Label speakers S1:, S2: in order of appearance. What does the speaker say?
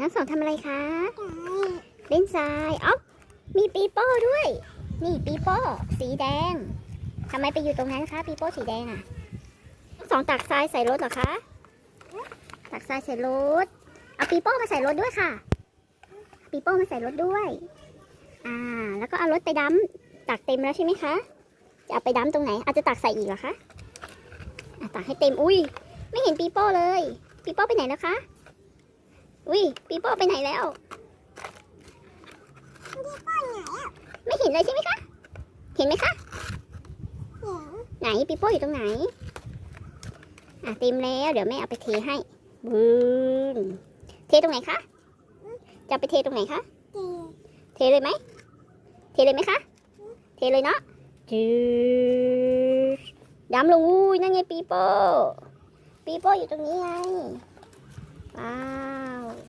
S1: น้องสองทำอะไรคะเล่นทรายอ๊อฟมีปีโป้ด้วย นี่ปีโป้สีแดงทำไมไปอยู่ตรงนั้นคะปีโป้สีแดงอะน้องสองตักทรายใส่รถเหรอคะ ตักทรายใส่รถ เอาปีโป้มาใส่รถด้วยค่ะ ปีโป้มาใส่รถด้วย อ่า แล้วก็เอารถไปดัมตักเต็มแล้วใช่ไหมคะ จะเอาไปดัมตรงไหน อาจจะตักใส่อีกเหรอคะอะตักให้เต็ม อุ้ย ไม่เห็นปีโป้เลย ปีโป้ไปไหนแล้วคะ อุ้ยปีโป้ไปไหนแล้วปีโป้ไหนไม่เห็นเลยใช่ไหมคะ เห็นไหมคะไหนปีโป้อยู่ตรงไหน อะเต็มแล้ว เดี๋ยวแม่เอาไปเทให้บืนเทตรงไหนคะ จะไปเทตรงไหนคะ เทเลยไหม เทเลยไหมคะ เทเลยเนาะจืดดำลงอุ้ยนั่นไงปีโป้ ปีโป้อยู่ตรงนี้ไง